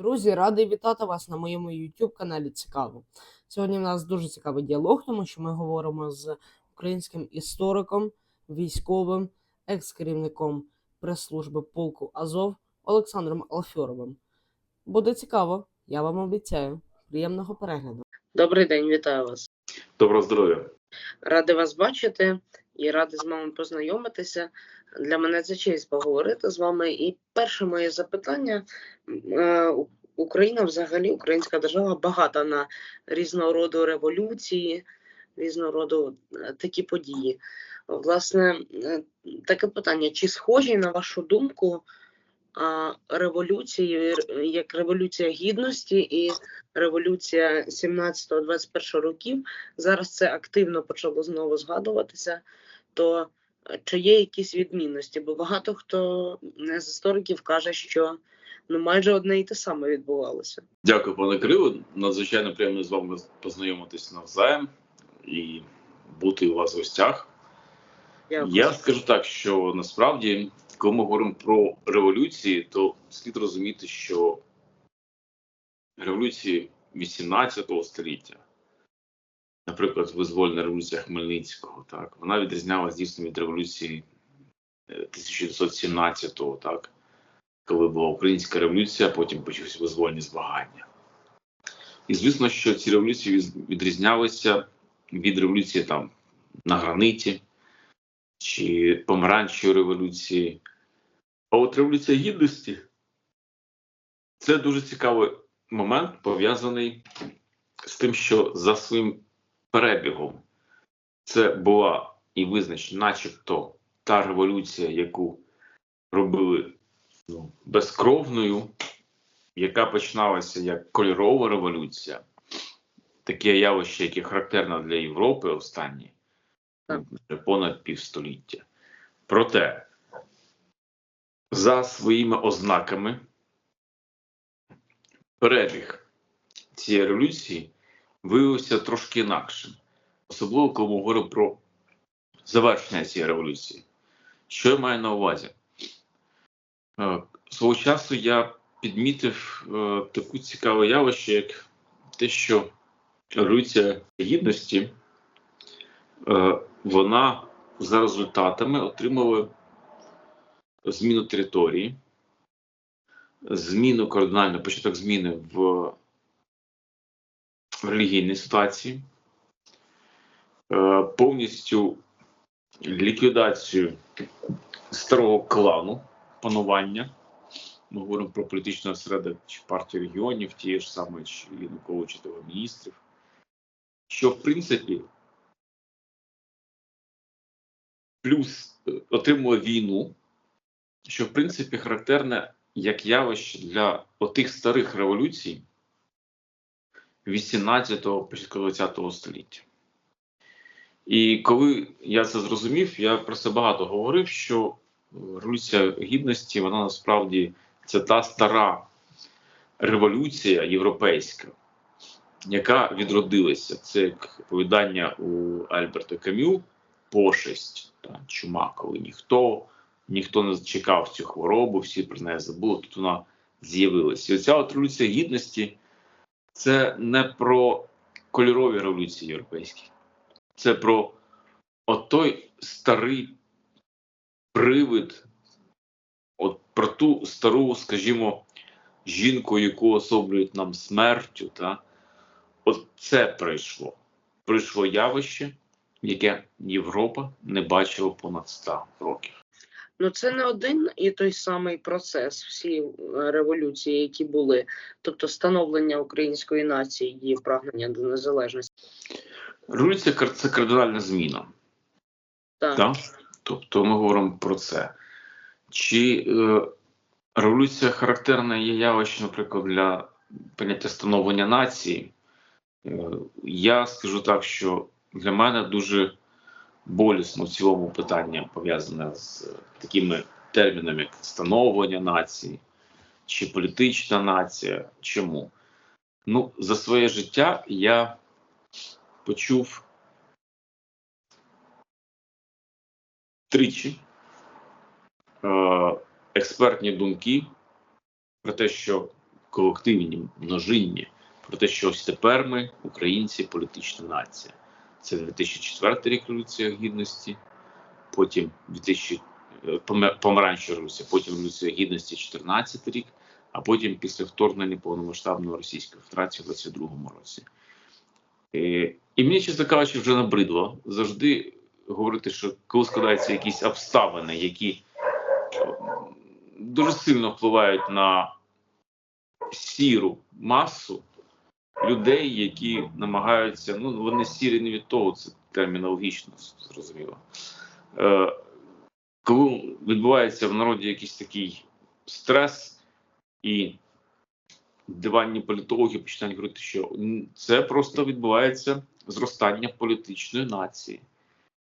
Друзі, радий вітати вас на моєму YouTube каналі Цікаво. Сьогодні в нас дуже цікавий діалог, тому що ми говоримо з українським істориком, військовим, екс-керівником прес-служби полку Азов Олександром Алфьоровим. Буде цікаво, я вам обіцяю. Приємного перегляду. Добрий день, вітаю вас. Доброго здоров'я. Радий вас бачити і радий з вами познайомитися. Для мене це честь поговорити з вами. І перше моє запитання: Е, Україна, взагалі, українська держава багата на різного роду революції, різного роду е, такі події. Власне, е, таке питання: чи схожі, на вашу думку, революції, як революція гідності і революція 17-21 років? Зараз це активно почало знову згадуватися. То е, чи є якісь відмінності? Бо багато хто з істориків каже, що ну майже одне і те саме відбувалося. Дякую, пане Кирило. Надзвичайно приємно з вами познайомитись навзаєм і бути у вас в гостях. Дякую. Я скажу так, що насправді, коли ми говоримо про революції, то слід розуміти, що революції 18 століття, наприклад, визвольна революція Хмельницького, так, вона відрізнялася дійсно від революції е, 1917-го, так, коли була українська революція, потім почалися визвольні змагання. І звісно, що ці революції відрізнялися від революції там на граниті чи помаранчевої революції. А от революція гідності це дуже цікавий момент, пов'язаний з тим, що за своїм перебігом це була і визначена, начебто, та революція, яку робили безкровною, яка починалася як кольорова революція, таке явище, яке характерне для Європи останні вже понад півстоліття. Проте, за своїми ознаками, перебіг цієї революції виявився трошки інакшим. Особливо, коли ми говоримо про завершення цієї революції. Що я маю на увазі? Е, Свого часу я підмітив е, таку цікаве явище, як те, що революція гідності, е, вона за результатами отримала зміну території, зміну кардинальну початок зміни в релігійній ситуації, повністю ліквідацію старого клану панування. Ми говоримо про політичний осередок чи партію регіонів, тієї ж самої чи Януковича того міністрів, що в принципі плюс е, отримує війну, що в принципі характерне як явище для отих старих революцій 18-го, початку 20-го століття. І коли я це зрозумів, я про це багато говорив, що революція гідності, вона насправді це та стара революція європейська, яка відродилася. Це як повідання у Альберта Кам'ю пошесть, та, чума, коли ніхто, ніхто не чекав цю хворобу, всі про неї забули, тут вона з'явилася. І оця от революція гідності це не про кольорові революції європейські, це про отой старий привид, от про ту стару, скажімо, жінку, яку особлюють нам смертю, та от це прийшло. Прийшло явище, яке Європа не бачила понад 100 років. Ну це не один і той самий процес, всі е, революції, які були, тобто становлення української нації, її прагнення до незалежності. Революція це кардинальна зміна. Так. Так? Тобто ми говоримо про це. Чи е, революція характерна є явище, наприклад, для поняття становлення нації? Е, я скажу так, що для мене дуже болісно в цілому питання пов'язане з такими термінами, як становлення нації чи політична нація. Чому? Ну, за своє життя я почув тричі е, експертні думки про те, що колективні, множинні, про те, що ось тепер ми, українці, політична нація. Це 2004 рік Революція Гідності, потім 2000 е, помаранчева революція, потім Революція Гідності 14 рік, а потім після вторгнення повномасштабної російської федерації в 22-му році. Е, І мені, чесно кажучи, вже набридло завжди говорити, що коли складаються якісь обставини, які е, дуже сильно впливають на сіру масу людей, які намагаються, ну вони сірі не від того, це термінологічно зрозуміло. Е, коли відбувається в народі якийсь такий стрес, і диванні політологи починають говорити, що це просто відбувається зростання політичної нації.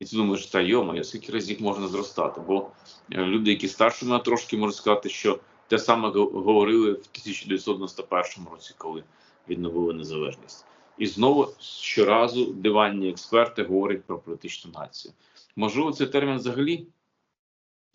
І ти думаєш, та йома, скільки разів можна зростати? Бо е, люди, які старші мене трошки можуть сказати, що те саме говорили в 1991 році, коли відновили незалежність. І знову щоразу диванні експерти говорять про політичну націю. Можливо, цей термін взагалі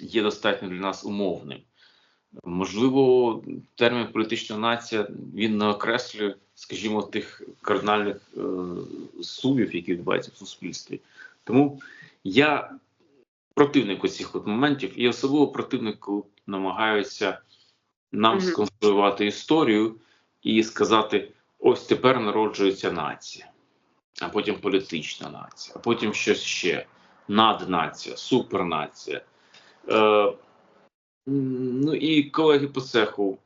є достатньо для нас умовним. Можливо, термін політична нація він не окреслює, скажімо, тих кардинальних е, сумів, які відбуваються в суспільстві. Тому я противник оцих от моментів, і особливо противник, коли намагаються нам сконструювати історію і сказати: ось тепер народжується нація, а потім політична нація, а потім щось ще наднація, супернація. Е, ну і колеги по цеху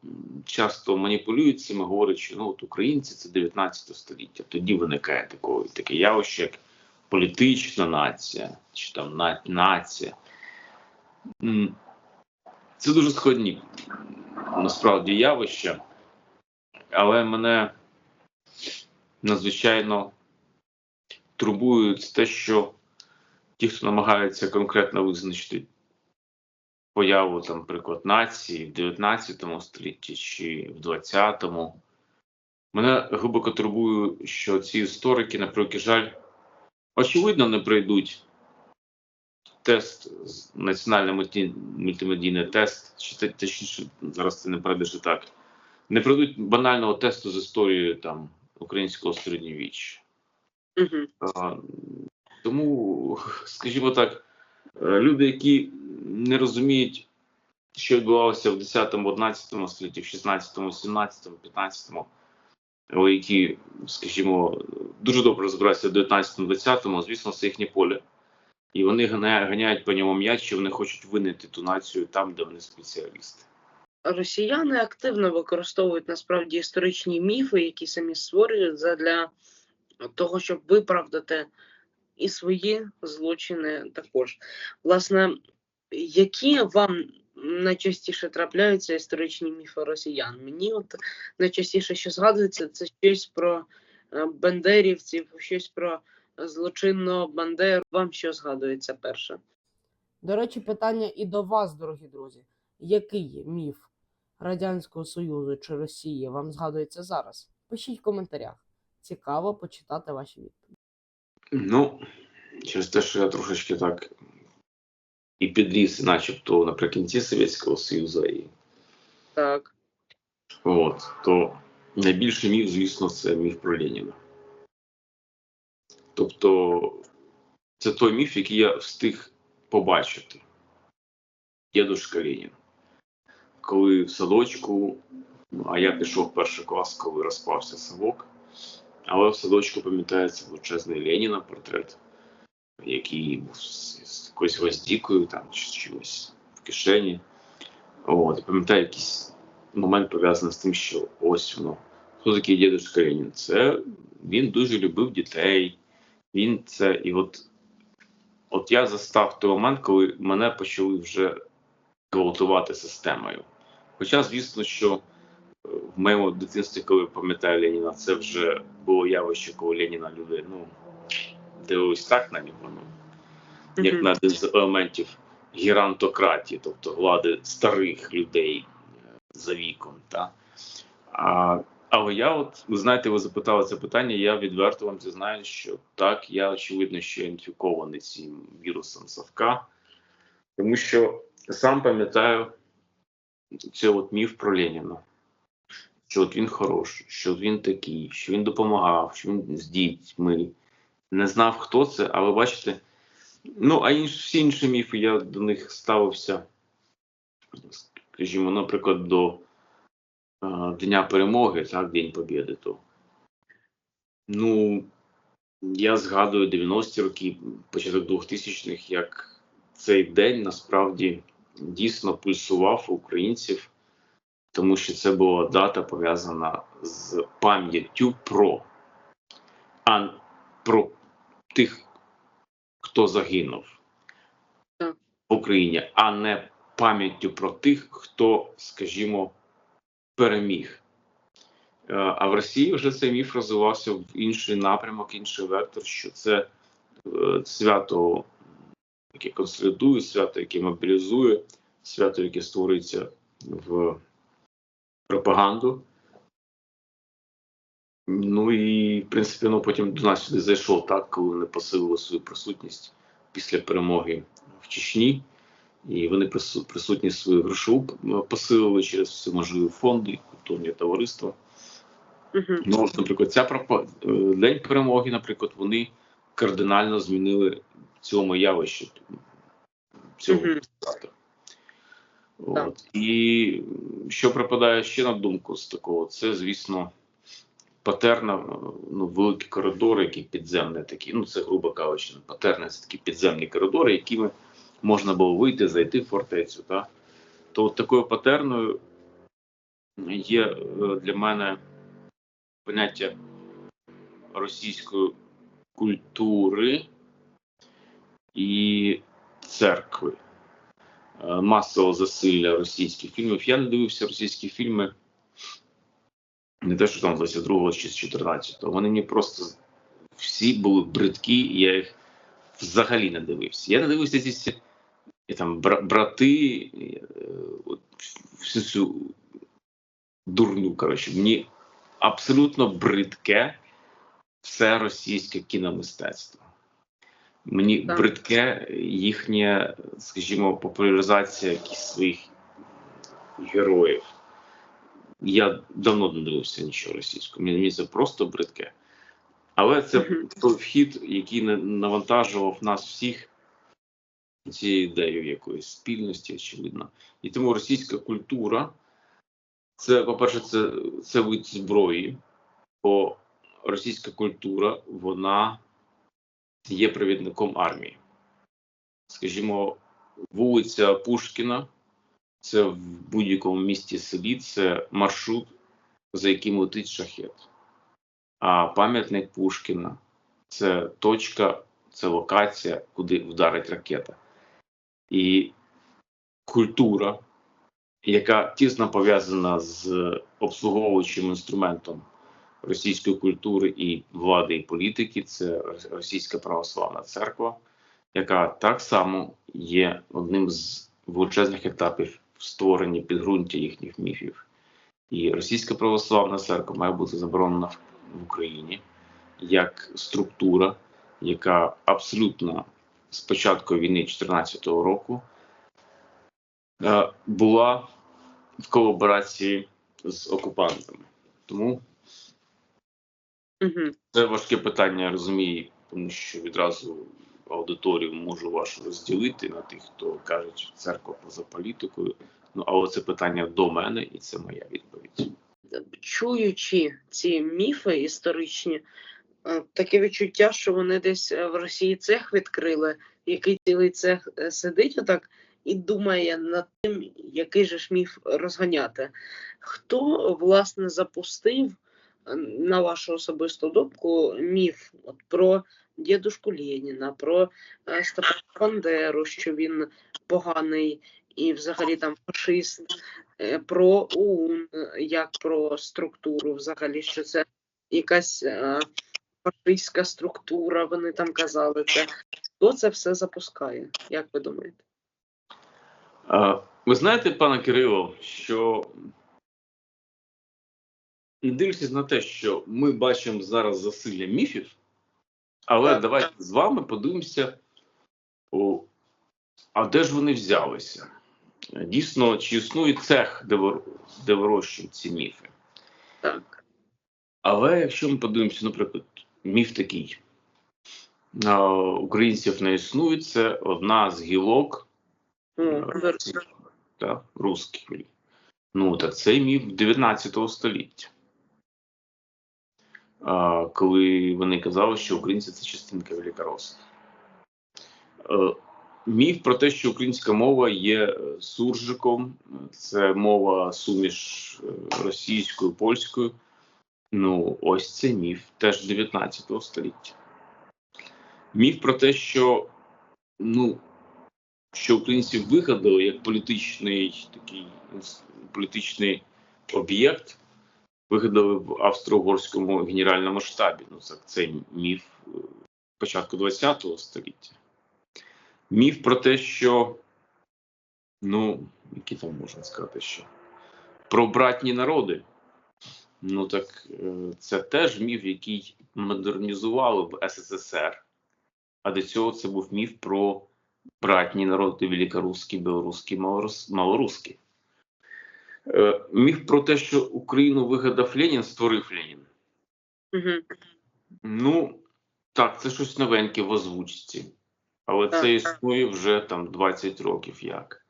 часто маніпулюють цим говорять, що ну, от українці це 19 століття. Тоді виникає такое, таке явище, як політична нація чи там на- нація. Це дуже складні насправді явища, але мене надзвичайно турбує те, що ті, хто намагається конкретно визначити появу, там, наприклад, нації в 19 столітті чи в 20-му, мене глибоко турбує, що ці історики, на жаль, очевидно, не пройдуть тест, національний мульті- мультимедійний тест, чи точніше, зараз це не пройдеш і так. Не пройдуть банального тесту з історією там українського середньовіччя. Угу. А, Тому, скажімо так, е, люди, які не розуміють, що відбувалося в 10, 11 столітті, в 16, 17, 15, але які, скажімо, дуже добре розбираються в 19, 20, звісно, це їхнє поле. І вони ганяють, по ньому м'яч, що вони хочуть винайти ту націю там, де вони спеціалісти. Росіяни активно використовують насправді історичні міфи, які самі створюють для того, щоб виправдати і свої злочини також. Власне, які вам найчастіше трапляються історичні міфи росіян? Мені от найчастіше, що згадується, це щось про е, бандерівців, щось про злочинного бандеру. Вам що згадується перше? До речі, питання і до вас, дорогі друзі. Який міф Радянського Союзу чи Росії вам згадується зараз? Пишіть в коментарях. Цікаво почитати ваші відповіді. Ну, через те, що я трошечки так і підріс, начебто наприкінці Совєтського Союзу, і Так. От, то найбільший міф, звісно, це міф про Леніна. Тобто, це той міф, який я встиг побачити. Дідушка Ленін. Коли в садочку, а я пішов в перший клас, коли розпався совок, але в садочку пам'ятається величезний Леніна портрет, який був з, якоюсь гвоздікою там чи з чимось в кишені. От, пам'ятаю якісь момент пов'язаний з тим, що ось воно. Хто такий дідусь Ленін? Це він дуже любив дітей. Він це, і от, от я застав той момент, коли мене почали вже гвалтувати системою. Хоча, звісно, що е, в моєму дитинстві, коли пам'ятаю Леніна, це вже було явище, коли Леніна люди ну, дивились так на нього. Ну, як Мгм. на один з елементів гірантократії, тобто влади старих людей е, за віком. Та? А, але я, от, ви знаєте, ви запитали це питання, я відверто вам зізнаю, що так, я очевидно, що інфікований цим вірусом Савка, тому що сам пам'ятаю цей от міф про Леніна. що от він хороший, що він такий, що він допомагав, що він з дітьми. Не знав, хто це, але бачите, ну, а інш, всі інші міфи я до них ставився, скажімо, наприклад, до е, Дня перемоги, так, День Побєди, то. Ну, я згадую 90-ті роки, початок 2000-х, як цей день насправді дійсно пульсував українців, тому що це була дата пов'язана з пам'яттю про, а про тих, хто загинув в Україні, а не пам'яттю про тих, хто, скажімо, переміг. Е, А в Росії вже цей міф розвивався в інший напрямок, інший вектор, що це е, свято, яке консолідує, свято, яке мобілізує, свято, яке створюється в пропаганду. Ну і, в принципі, воно потім до нас сюди зайшов так, коли вони посилили свою присутність після перемоги в Чечні. І вони присутність свою грошову посилили через всі можливі фонди, культурні товариства. Угу. Ну, от, наприклад, ця пропа- е, день перемоги, наприклад, вони кардинально змінили цьому явищі цього. Так. От. І що припадає ще на думку з такого, це, звісно, патерна, ну, великі коридори, які підземні такі, ну це грубо кажучи, патерни це такі підземні коридори, якими можна було вийти, зайти в фортецю. Та? То от такою патерною є е, для мене поняття російської культури і церкви. Е, Масового засилля російських фільмів. Я не дивився російські фільми не те, що там з 22-го чи з 14-го. Вони мені просто всі були бридкі, і я їх взагалі не дивився. Я не дивився ці і там брати, е, от, всю цю дурню. Коротше, мені абсолютно бридке все російське кіномистецтво. Мені Так. бридке їхня, скажімо, популяризація якихось своїх героїв. Я давно не дивився нічого російського. Мені це просто бридке. Але це той вхід, який на- навантажував нас всіх цією ідеєю якоїсь спільності, очевидно. І тому російська культура це, по-перше, це, це вид зброї, бо російська культура вона є провідником армії. Скажімо, вулиця Пушкіна це в будь-якому місті селі це маршрут, за яким летить шахет. А пам'ятник Пушкіна це точка, це локація, куди вдарить ракета. І культура, яка тісно пов'язана з обслуговуючим інструментом російської культури і влади і політики, це Російська православна церква, яка так само є одним з величезних етапів створенні підґрунтя їхніх міфів. І Російська православна церква має бути заборонена в- Україні як структура, яка абсолютно з початку війни 2014 року е, була в колаборації з окупантами. Тому це важке питання, я розумію, тому що відразу аудиторію можу вашу розділити на тих, хто каже, що церква поза політикою. Ну, але це питання до мене, і це моя відповідь. чуючи ці міфи історичні, е, таке відчуття, що вони десь е, в Росії цех відкрили, який цілий цех е, сидить отак і думає над тим, який же ж міф розганяти. Хто власне запустив, на вашу особисту думку, міф от, про дідушку Леніна, про е, Степана Бандеру, що він поганий і взагалі там фашист е, про ОУН як про структуру, взагалі, що це якась е, фашистська структура, вони там казали це. Хто це все запускає? Як ви думаєте? Ви знаєте, пане Кирило, що не дивлячись на те, що ми бачимо зараз засилля міфів, але Так. давайте з вами подивимося, о, а де ж вони взялися? Дійсно, чи існує цех, де, де вирощують ці міфи? Так. Але якщо ми подивимося, наприклад, міф такий: а, українців не існує, це одна з гілок О, е, так, русських. Ну, так цей міф 19 століття. Коли вони казали, що українці це частинка великоросів. Е, Міф про те, що українська мова є е, суржиком, це мова суміш е, російською, польською. Ну, ось це міф теж 19 століття. Міф про те, що ну, що українців вигадали як політичний такий політичний об'єкт, вигадали в австро-угорському генеральному штабі. Ну, це, це міф е, початку ХХ століття. Міф про те, що, ну, які там можна сказати, що про братні народи. Ну так е, це теж міф, який модернізували в СССР. А до цього це був міф про братні народи великорусські, білоруські, малорус, малоруські. Е, міф про те, що Україну вигадав Ленін, створив Ленін. Угу. Ну, так, це щось новеньке в озвучці. Але Так, це існує вже там 20 років як.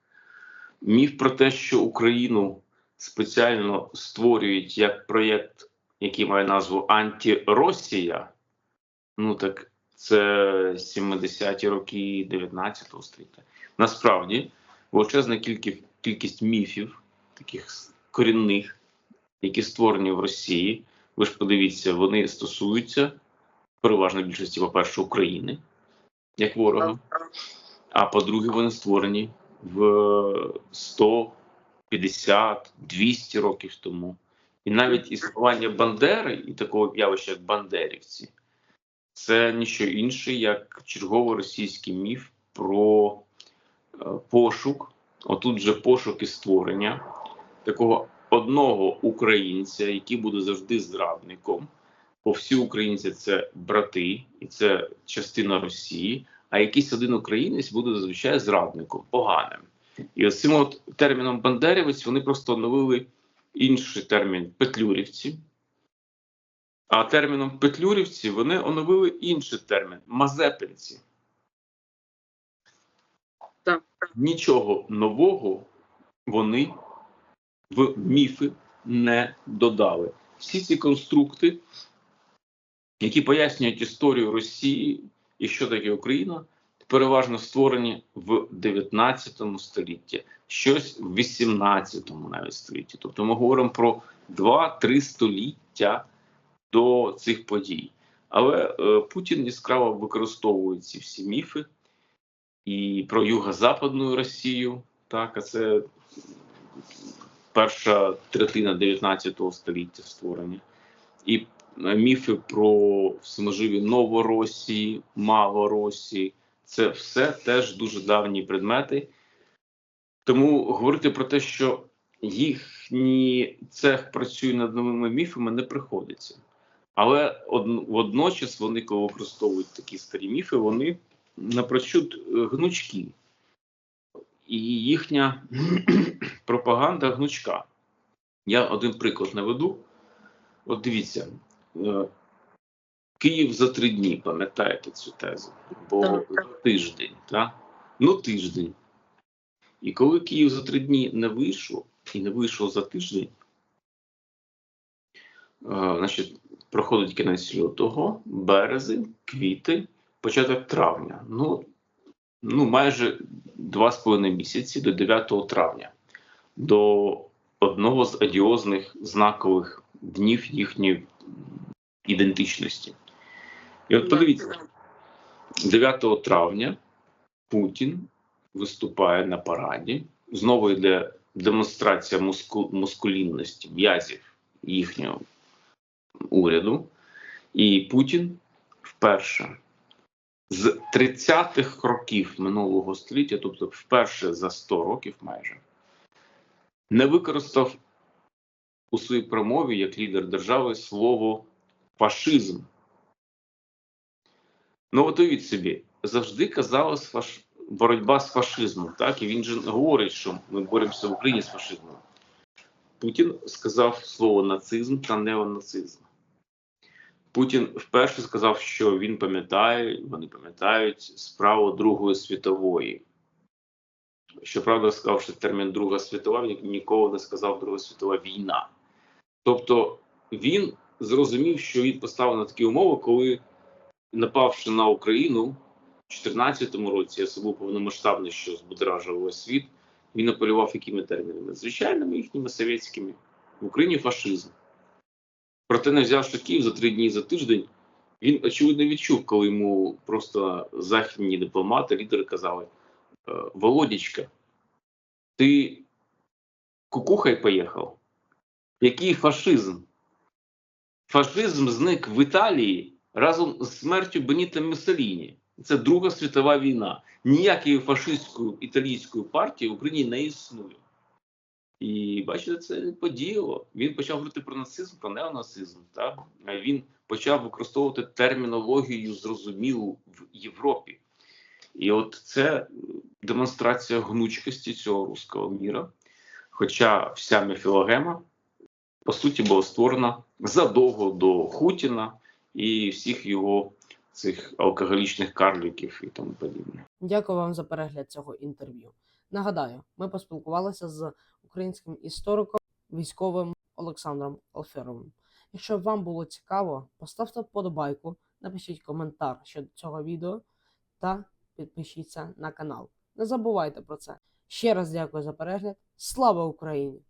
Міф про те, що Україну спеціально створюють як проєкт, який має назву Антиросія. Ну так це 70-ті роки 19 століття. Насправді, величезна кількість, кількість міфів, таких корінних, які створені в Росії. Ви ж подивіться, вони стосуються переважно більшості, по-перше, України як ворога. А по-друге, вони створені в 150, 200 років тому. І навіть існування Бандери і такого явища, як Бандерівці, це ніщо інше, як черговий російський міф про е, пошук, отут же пошук і створення такого одного українця, який буде завжди зрадником. Бо всі українці це брати, і це частина Росії. А якийсь один українець буде зазвичай зрадником, поганим. І ось цим от терміном Бандерівець вони просто оновили інший термін Петлюрівці. А терміном Петлюрівці вони оновили інший термін Мазепинці. Так. Нічого нового вони в міфи не додали. Всі ці конструкти, які пояснюють історію Росії і що таке Україна, переважно створені в 19 столітті, щось в 18 навіть столітті. Тобто ми говоримо про 2-3 століття до цих подій. Але е, Путін яскраво використовує ці всі міфи і про юго-западну Росію, так, а це перша третина 19 століття створення. І міфи про всеможиві Новоросії, Малоросії це все теж дуже давні предмети. Тому говорити про те, що їхній цех працює над новими міфами, не приходиться. Але од- водночас вони, коли використовують такі старі міфи, вони напрочуд е, гнучкі. І їхня пропаганда гнучка. Я один приклад наведу. От дивіться, е, Київ за три дні, пам'ятаєте цю тезу? Бо Так, так. тиждень, так? Ну, тиждень. І коли Київ за три дні не вийшов, і не вийшов за тиждень, е, значить, проходить кінець лютого, березень, квітень, початок травня. Ну, ну майже два з половиною місяці до 9 травня, до одного з адіозних знакових днів їхньої ідентичності. І от подивіться, 9 травня Путін виступає на параді. Знову йде демонстрація муску, мускулінності м'язів їхнього уряду. І Путін вперше з 30-х років минулого століття, тобто вперше за 100 років майже, не використав у своїй промові як лідер держави слово фашизм. Ну, от уявіть собі, завжди казалось фаш... боротьба з фашизмом, так? І він же говорить, що ми боремося в Україні з фашизмом. Путін сказав слово нацизм та неонацизм. Путін вперше сказав, що він пам'ятає, вони пам'ятають справу Другої світової. Щоправда, сказавши термін Друга світова, він ніколи не сказав Друга світова війна. Тобто він зрозумів, що він поставив на такі умови, коли, напавши на Україну в 2014 році, особливо повномасштабний, що збудражив весь світ, він апелював якими термінами? Звичайними їхніми совєтськими. В Україні фашизм. Проте, не взявши Київ за три дні за тиждень, він очевидно відчув, коли йому просто західні дипломати, лідери казали: «Е, Володічка, ти кукухай поїхав? Який фашизм? Фашизм зник в Італії разом з смертю Беніта Муссоліні. Це Друга світова війна. Ніякої фашистської італійської партії в Україні не існує. І бачите, це подіяло. Він почав говорити про нацизм, про неонацизм. Так? Він почав використовувати термінологію зрозумілу в Європі. І от це демонстрація гнучкості цього руського міра. Хоча вся міфілогема, по суті, була створена задовго до Хутіна і всіх його цих алкоголічних карліків і тому подібне. Дякую вам за перегляд цього інтерв'ю. Нагадаю, ми поспілкувалися з українським істориком, військовим Олександром Алферовим. Якщо вам було цікаво, поставте вподобайку, напишіть коментар щодо цього відео та підпишіться на канал. Не забувайте про це. Ще раз дякую за перегляд. Слава Україні!